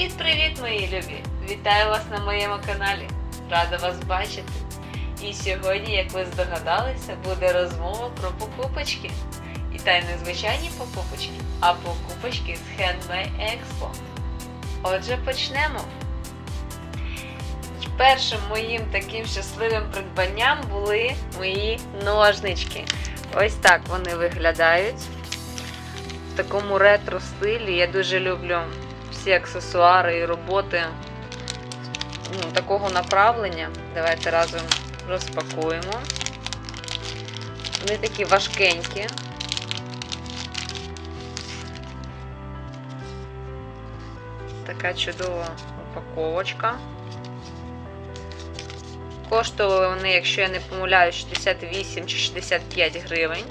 Привіт-привіт, мої любі! Вітаю вас на моєму каналі. Рада вас бачити. І сьогодні, як ви здогадалися, буде розмова про покупочки. І та й не звичайні покупочки, а покупочки з Handmade Expo. Отже, почнемо. Першим моїм таким щасливим придбанням були мої ножнички. Ось так вони виглядають. В такому ретро стилі. Я дуже люблю всі аксесуари і роботи ну, такого направлення. Давайте разом розпакуємо. Вони такі важкенькі. Така чудова упаковочка. Коштували вони, якщо я не помиляюсь, 68 чи 65 гривень.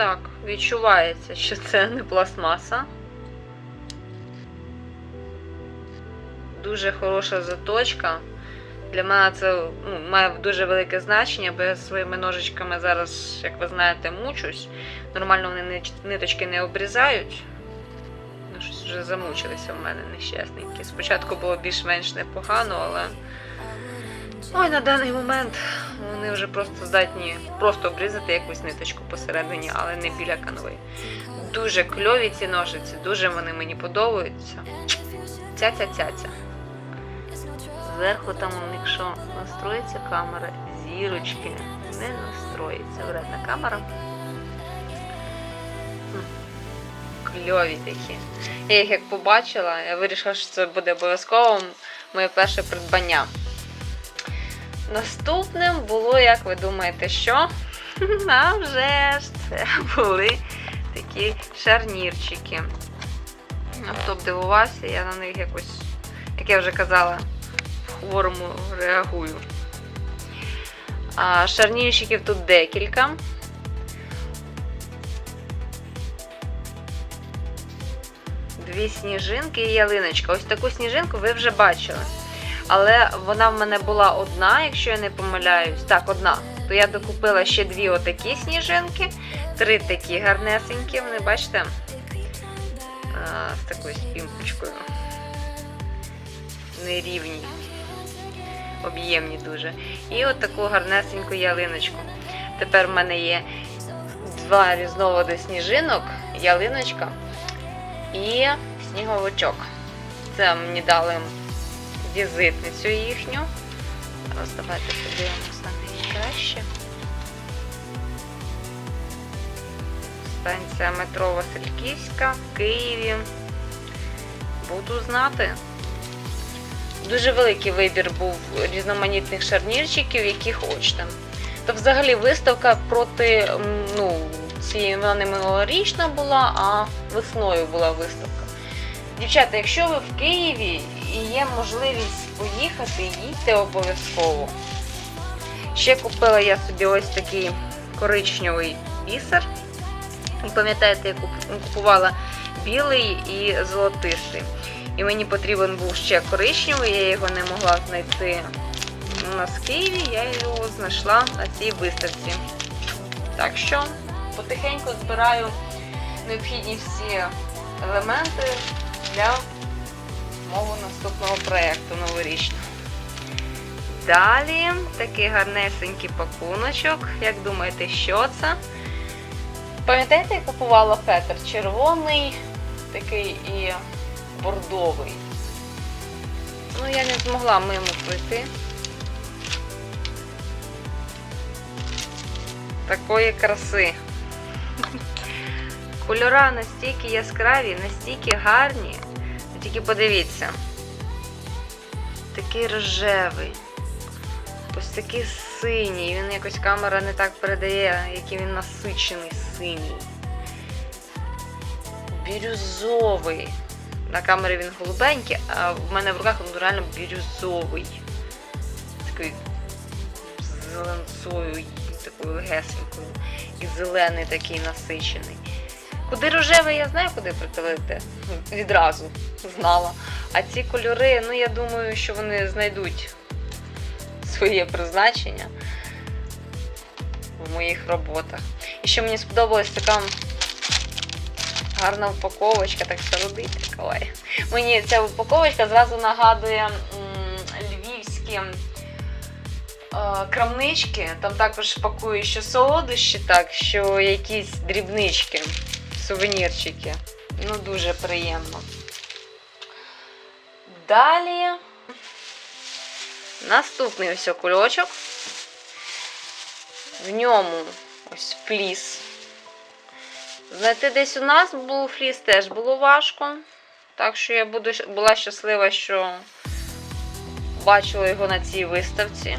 Так, відчувається, що це не пластмаса. Дуже хороша заточка. Для мене це ну, має дуже велике значення, бо я своїми ножичками зараз, як ви знаєте, мучусь. Нормально вони ниточки не обрізають. Ну, щось вже замучилися в мене нещасненькі. Спочатку було більш-менш непогано, але. Ой, на даний момент вони вже просто здатні просто обрізати якусь ниточку посередині, але не біля канви. Дуже кльові ці ножиці, дуже вони мені подобаються. Ця-ця-ця-ця. Зверху там, якщо настроїться камера, зірочки не настроїться. Вредна камера. Кльові такі. Я їх як побачила, я вирішила, що це буде обов'язково моє перше придбання. Наступним було, як ви думаєте, що? А вже ж це були такі шарнірчики. Хто б дивувався, я на них якось, як я вже казала, в хворому реагую. А шарнірчиків тут декілька. Дві сніжинки і ялиночка. Ось таку сніжинку ви вже бачили. Але вона в мене була одна, якщо я не помиляюсь. Так, одна. То я докупила ще дві отакі сніжинки, три такі гарнесенькі, вони бачите, а, з такою спімпочкою. Нерівні, об'ємні дуже. І от таку гарнесеньку ялиночку. Тепер в мене є два різновиди сніжинок, ялиночка і сніговичок. Це мені дали візитницю їхню. Зараз давайте подивимося на неї краще. Станція метро Васильківська в Києві. Буду знати. Дуже великий вибір був різноманітних шарнірчиків, які хочете. То взагалі виставка проти ну, цієї вона не минулорічна була, а весною була виставка. Дівчата, якщо ви в Києві і є можливість поїхати, їдьте обов'язково. Ще купила я собі ось такий коричневий бісер. Пам'ятаєте, я купувала білий і золотистий. І мені потрібен був ще коричневий, я його не могла знайти у нас в Києві, я його знайшла на цій виставці. Так що потихеньку збираю необхідні всі елементи для мого наступного проєкту новорічного. Далі такий гарнесенький пакуночок. Як думаєте, що це? Пам'ятаєте, я купувала фетр? Червоний, такий і бордовий. Ну, я не змогла мимо пройти. Такої краси. Кольора настільки яскраві, настільки гарні. Тільки подивіться. Такий рожевий. Ось такий синій. Він якось камера не так передає, який він насичений синій. Бірюзовий. На камері він голубенький, а в мене в руках він реально бірюзовий. Такий зеленцою, такою легесенькою. І зелений такий насичений. Куди рожевий, я знаю, куди притулити. Відразу знала. А ці кольори, ну я думаю, що вони знайдуть своє призначення в моїх роботах. І ще мені сподобалась така гарна упаковочка, так сердиться, кавай. Мені ця упаковочка зразу нагадує львівські е, крамнички. Там також пакують що солодощі, так, що якісь дрібнички, сувенірчики. Ну, дуже приємно. Далі наступний ось кульочок. В ньому ось фліс. Знайти десь у нас був фліс теж було важко. Так що я буду, була щаслива, що бачила його на цій виставці.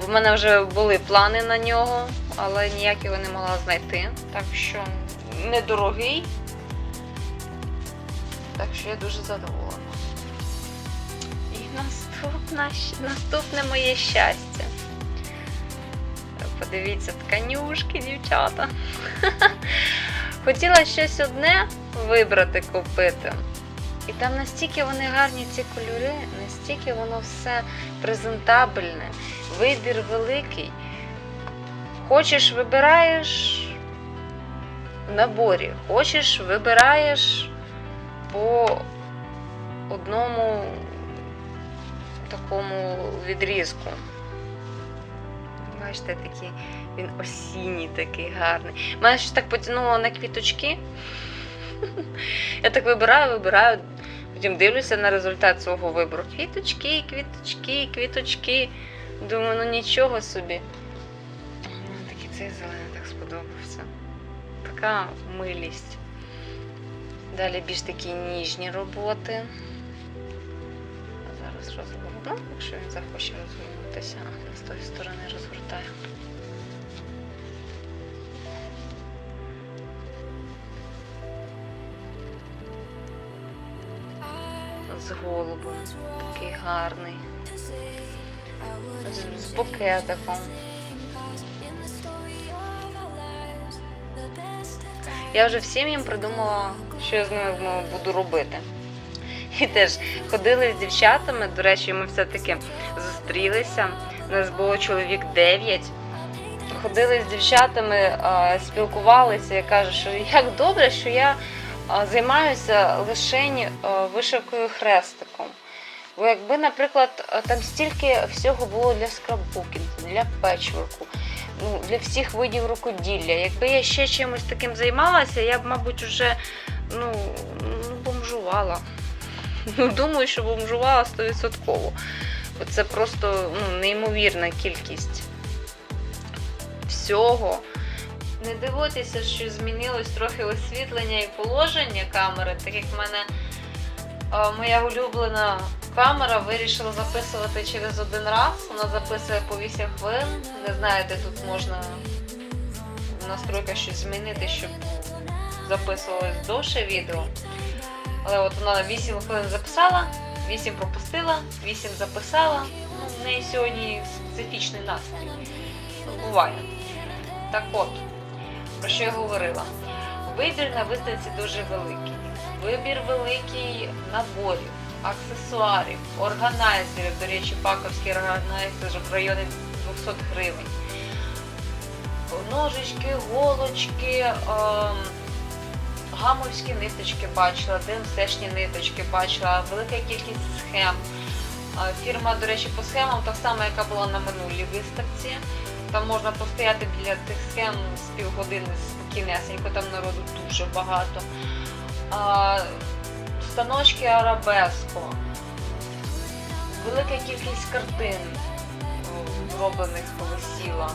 Бо в мене вже були плани на нього, але ніяк його не могла знайти. Так що недорогий. Так що я дуже задоволена. І наступна, наступне моє щастя. Подивіться, тканюшки, дівчата. Хотіла щось одне вибрати, купити. І там настільки вони гарні ці кольори, настільки воно все презентабельне, вибір великий. Хочеш, вибираєш наборі, хочеш, вибираєш по одному такому відрізку. Бачите, такий, він осінній такий гарний. Мене щось так потягнуло на квіточки. Я так вибираю, вибираю, потім дивлюся на результат свого вибору. Квіточки, квіточки, квіточки. Думаю, ну нічого собі. Такий цей зелений так сподобався. Така милість. Далі більш такі ніжні роботи. Зараз розгорну, якщо він захоче розгорнутися, з тої сторони розгортаю. З голубом, такий гарний. З, букетиком. Я вже всім їм придумала, що я з ними буду робити. І теж ходили з дівчатами. До речі, ми все-таки зустрілися. У нас було чоловік 9. Ходили з дівчатами, спілкувалися. Я кажу, що як добре, що я займаюся лише вишивкою хрестиком. Бо якби, наприклад, там стільки всього було для скраббукінгу, для печворку, ну, для всіх видів рукоділля. Якби я ще чимось таким займалася, я б, мабуть, вже ну, ну, бомжувала. Ну, думаю, що бомжувала 100%. Бо це просто ну, неймовірна кількість всього. Не дивуйтеся, що змінилось трохи освітлення і положення камери, так як в мене а, моя улюблена камера вирішила записувати через один раз. Вона записує по 8 хвилин. Не знаєте, тут можна в настройках щось змінити, щоб записувалось довше відео. Але от вона 8 хвилин записала, 8 пропустила, 8 записала. Ну, в неї сьогодні специфічний настрій. Буває. Так от, про що я говорила? Вибір на виставці дуже великий. Вибір великий наборів, аксесуарів, органайзерів. До речі, паковський органайзер в районі 200 гривень. Ножички, голочки. Ем, гамовські ниточки бачила, ДМСшні ниточки бачила, велика кількість схем. Фірма, до речі, по схемам так само, яка була на минулій виставці. Там можна постояти біля тих схем з півгодини спокійнесенько, там народу дуже багато. Станочки арабеско, велика кількість картин зроблених повисіла.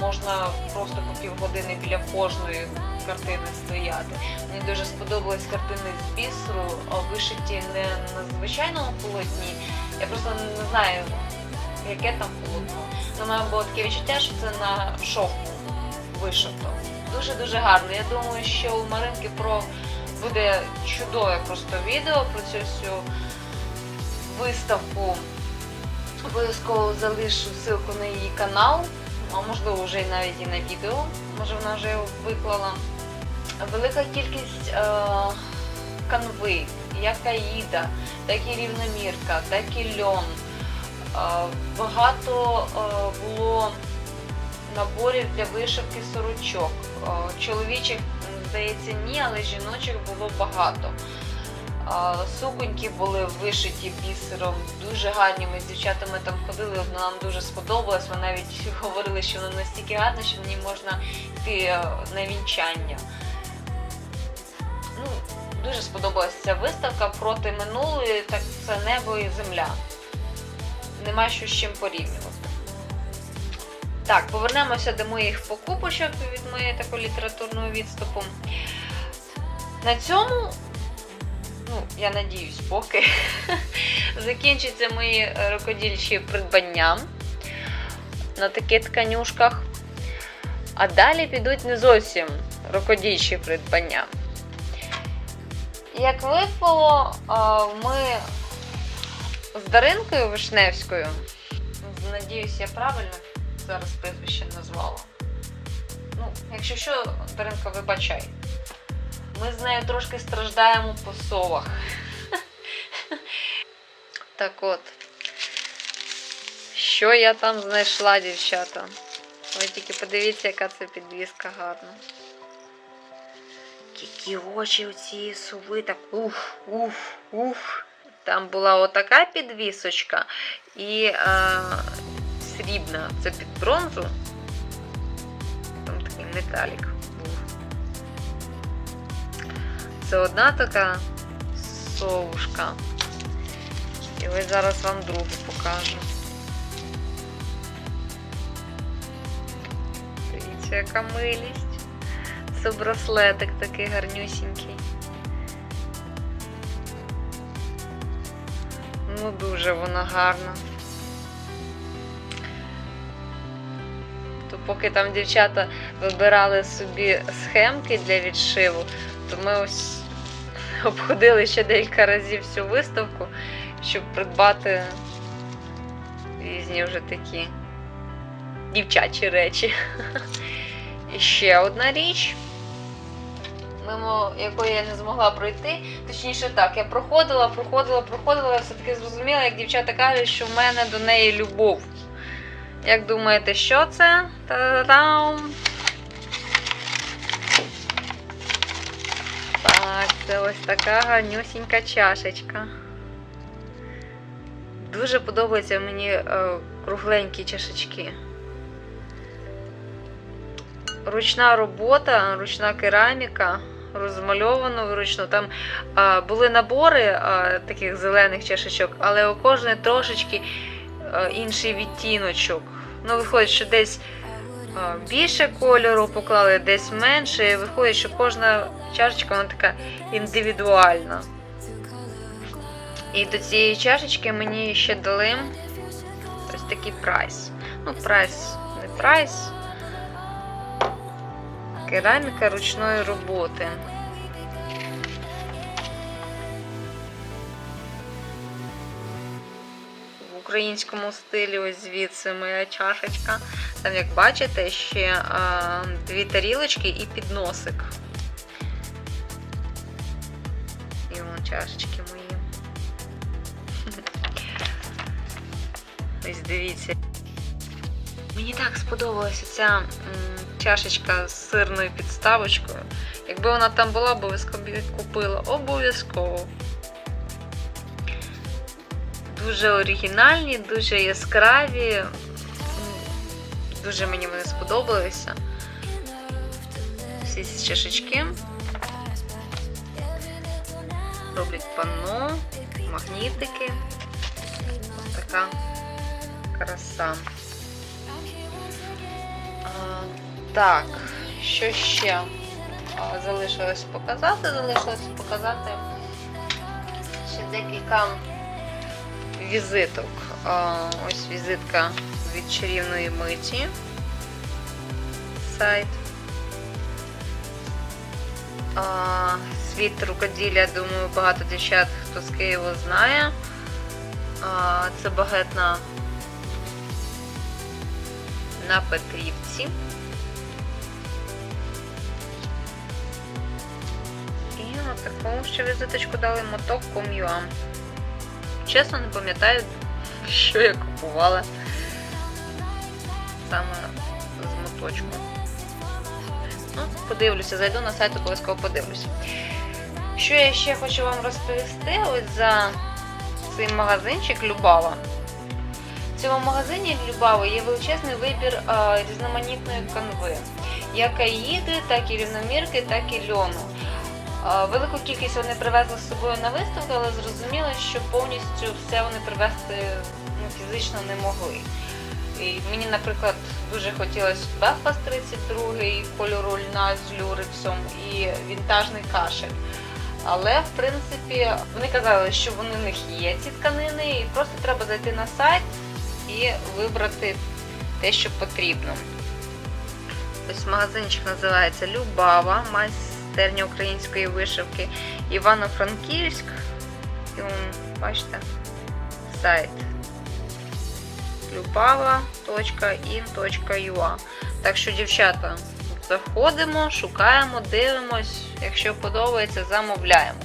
Можна просто по півгодини біля кожної картини стояти. Мені дуже сподобались картини з бісеру, а вишиті не на звичайному полотні. Я просто не знаю, яке там полотно. У мене було таке відчуття, що це на шовку вишито. Дуже-дуже гарно. Я думаю, що у Маринки про буде чудове просто відео про цю всю виставку. Обов'язково залишу ссылку на її канал, а можливо вже навіть і на відео. Може вона вже його виклала. Велика кількість е, канви, як Аїда, так і рівномірка, так і льон. Багато е, було наборів для вишивки сорочок. Е, Чоловічих, здається, ні, але жіночих було багато. Суконьки були вишиті бісером, дуже гарні. Ми з дівчатами там ходили, вона нам дуже сподобалась. Ми навіть говорили, що вона настільки гарна, що в ній можна йти е, на вінчання. Ну, дуже сподобалася ця виставка проти минулої, так це небо і земля. Нема що з чим порівнювати. Так, повернемося до моїх покупочок від моєї такої літературного відступу. На цьому, ну, я надіюсь, поки закінчаться мої рукодільчі придбання на таких тканюшках. А далі підуть не зовсім рукодільчі придбання. Як випало, ми з Даринкою Вишневською, надіюсь, я правильно зараз прізвище назвала. Ну, якщо що, Даринка, вибачай. Ми з нею трошки страждаємо по совах. Так от. Що я там знайшла, дівчата? Ви тільки подивіться, яка це підвіска гарна. Які очі у цієї сови, так уф, уф, уф. Там була отака підвісочка і е, срібна. Це під бронзу. Там такий металік був. Це одна така совушка. І ось зараз вам другу покажу. Дивіться, яка милість. Це браслетик такий гарнюсінький. Ну, дуже вона гарна. Поки там дівчата вибирали собі схемки для відшиву, то ми ось обходили ще декілька разів всю виставку, щоб придбати різні вже такі дівчачі речі. І ще одна річ, мимо якої я не змогла пройти. Точніше так, я проходила, проходила, проходила, все-таки зрозуміла, як дівчата кажуть, що в мене до неї любов. Як думаєте, що це? Та-дам! Так, це ось така гарнюсінька чашечка. Дуже подобаються мені е, кругленькі чашечки. Ручна робота, ручна кераміка, розмальовано вручну. Там а, були набори а, таких зелених чашечок, але у кожної трошечки інший відтіночок. Ну, виходить, що десь більше кольору поклали, десь менше. І виходить, що кожна чашечка вона така індивідуальна. І до цієї чашечки мені ще дали ось такий прайс. Ну, прайс, не прайс. Кераміка ручної роботи. Українському стилі ось звідси моя чашечка. Там, як бачите, ще дві тарілочки і підносик. І вон чашечки мої. Ось дивіться. Мені так сподобалася ця чашечка з сирною підставочкою. Якби вона там була, обов'язково купила. Обов'язково. Дуже оригінальні, дуже яскраві. Дуже мені вони сподобалися. Всі ці чашечки. Роблять панно, магнітики. Ось така краса. А, Так, що ще а, залишилось показати? Залишилось показати ще декілька візиток. Ось візитка від чарівної миті. Сайт. Світ рукоділля, думаю, багато дівчат, хто з Києва знає. Це багетна на Петрівці. І на таку ще візиточку дали моток Ком'юа. Чесно, не пам'ятаю, що я купувала саме з моточку. Ну, подивлюся, зайду на сайт, обов'язково подивлюся. Що я ще хочу вам розповісти ось за цей магазинчик Любава. В цьому магазині Любава є величезний вибір різноманітної канви. Як аїди, так і рівномірки, так і льону. Велику кількість вони привезли з собою на виставку, але зрозуміло, що повністю все вони привезти ну, фізично не могли. І мені, наприклад, дуже хотілося Белфаст 32 кольору льна з люрексом і вінтажний кашель. Але в принципі вони казали, що вони в них є ці тканини, і просто треба зайти на сайт і вибрати те, що потрібно. Ось магазинчик називається Любава, майстерня української вишивки Івано-Франківськ. І бачите, сайт lubava.in.ua Так що, дівчата, заходимо, шукаємо, дивимось. Якщо подобається, замовляємо.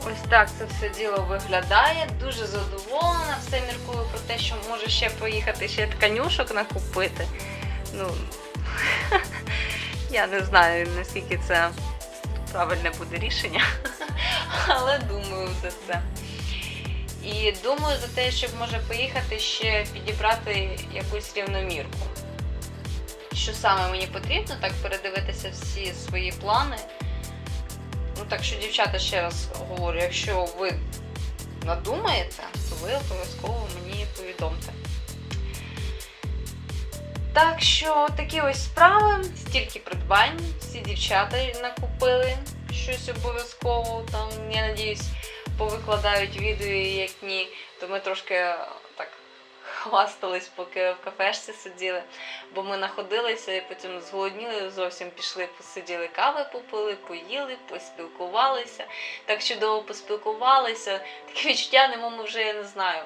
Ось так це все діло виглядає. Дуже задоволена. Все міркую про те, що може ще поїхати ще тканюшок накупити. Ну, я не знаю, наскільки це правильне буде рішення, але думаю за це. І думаю за те, щоб може поїхати ще підібрати якусь рівномірку. Що саме мені потрібно, так передивитися всі свої плани. Ну так що, дівчата, ще раз говорю, якщо ви надумаєте, то ви обов'язково мені повідомте. Так що такі ось справи, стільки придбань, всі дівчата накупили щось обов'язково. Там, я надіюсь, повикладають відео, як ні, то ми трошки так хвастались, поки в кафешці сиділи, бо ми находилися і потім зголодніли, зовсім пішли, посиділи, кави попили, поїли, поспілкувалися. Так чудово поспілкувалися. Таке відчуття, немов вже я не знаю.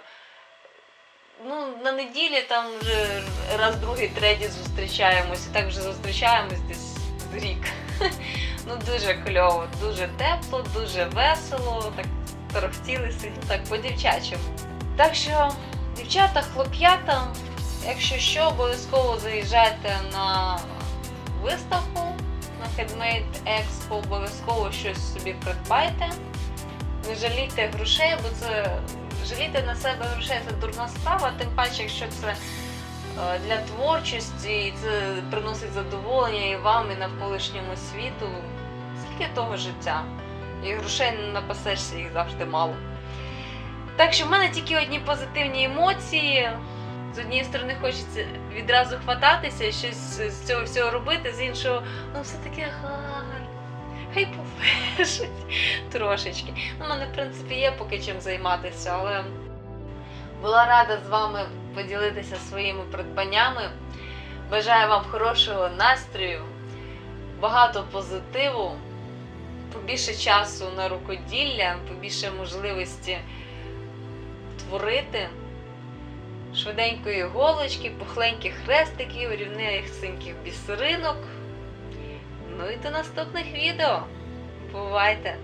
Ну, на неділі там вже раз, другий, третій зустрічаємось, і так вже зустрічаємось десь рік. Ну дуже кльово, дуже тепло, дуже весело, так торохтіли сиділи, так по-дівчачому. Так що, дівчата, хлоп'ята, якщо що, обов'язково заїжджайте на виставку на Headmade Expo, обов'язково щось собі придбайте. Не жалійте грошей, бо це жаліти на себе грошей це дурна справа, тим паче, якщо це е, для творчості, і це приносить задоволення і вам, і навколишньому світу. Скільки того життя? І грошей не напасешся, їх завжди мало. Так що в мене тільки одні позитивні емоції. З однієї сторони хочеться відразу хвататися щось з цього всього робити, з іншого, ну все таке гарно. Хай попишуть трошечки. Ну, мене, в принципі, є поки чим займатися, але була рада з вами поділитися своїми придбаннями. Бажаю вам хорошого настрою, багато позитиву, побільше часу на рукоділля, побільше можливості творити, швиденької голочки, пухленьких хрестиків, рівнесеньких бісеринок. Ну і до наступних відео. Бувайте!